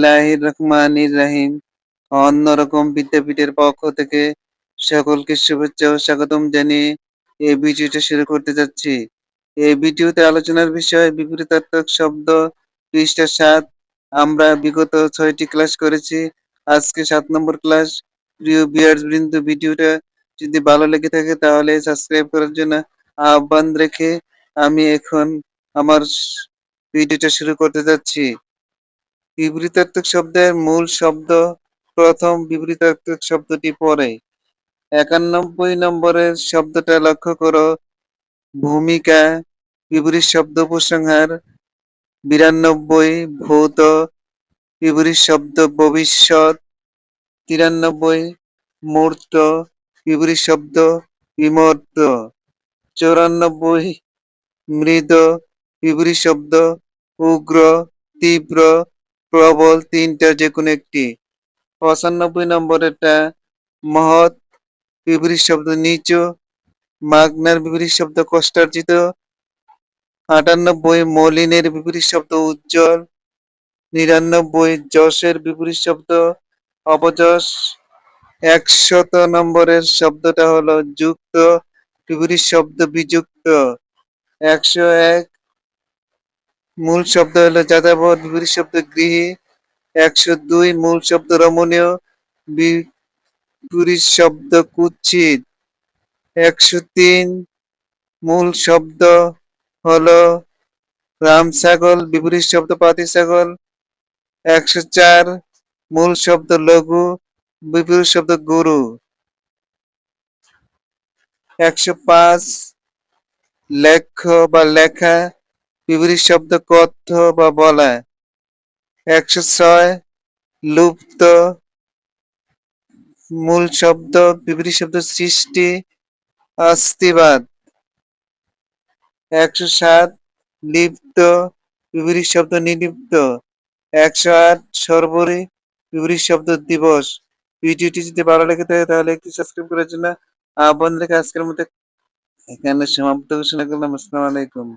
বিসমিল্লাহির রহমানির রহিম। অন্যরকম বিদ্যাপীঠের পক্ষ থেকে সকলকে শুভেচ্ছা ও স্বাগতম জানিয়ে এই ভিডিওটা শুরু করতে যাচ্ছি। এই ভিডিওতে আলোচনার বিষয় বিপরীতার্থক শব্দ পৃষ্ঠা সাত। আমরা বিগত ছয়টি ক্লাস করেছি। আজকে সাত নম্বর ক্লাস। প্রিয় বিয়ার্স বৃন্দ ভিডিওটা যদি ভালো লেগে থাকে তাহলে সাবস্ক্রাইব করার জন্য আহ্বান রেখে আমি এখন আমার ভিডিওটা শুরু করতে যাচ্ছি। বিপরীতার্থক শব্দের মূল শব্দ প্রথম বিপরীতার্থক শব্দটি পরে একানব্বই নম্বরের শব্দটা লক্ষ্য করো। ভূমিকা, বিপরীত শব্দ উপসংহার, বিরানব্বই ভৌত, বিপরীত শব্দ ভবিষ্যৎ, তিরানব্বই মূর্ত, বিপরীত শব্দ বিমূর্ত, চৌরানব্বই মৃদ, বিপরীত শব্দ উগ্র, তীব্র প্রবল তিনটা যে কোনো একটি। পঁচানব্বই নম্বরেরটা মহৎ বিপরীত শব্দ নিচু, মাগনার বিপরীত শব্দ কষ্টার্জিত, আটানব্বই মলিনের বিপরীত শব্দ উজ্জ্বল, নিরানব্বই যশের বিপরীত শব্দ অপযশ একশত নম্বরের শব্দটা হলো যুক্ত বিপরীত শব্দ বিযুক্ত, একশো এক মূল শব্দ হলো যাযাবর বিপরীত শব্দ গৃহী, একশো দুই মূল শব্দ রমণীয় বিপরীত শব্দ কুৎসিত একশো তিন মূল শব্দ হলো রাম ছাগল বিপরীত শব্দ পাতি ছাগল একশো চার মূল শব্দ লঘু, বিপরীত শব্দ গুরু, একশো পাঁচ লেখ্য বা লেখা বিপরীত শব্দ কথ্য বা বলা। একশো ছয়, লুপ্ত। মূল শব্দ, বিপরীত শব্দ সৃষ্টি অস্তিবাদ একশো সাত, লিপ্ত, বিপরীত শব্দ নিলিপ্ত একশো আট, সর্বরি, বিপরীত শব্দ দিবস। ভিডিওটি যদি ভালো লেগে থাকে তাহলে একটি সাবস্ক্রাইব করার জন্য আহ্বান রেখে আজকের মধ্যে এখানে সমাপ্ত ঘোষণা করলাম। আসসালামু আলাইকুম।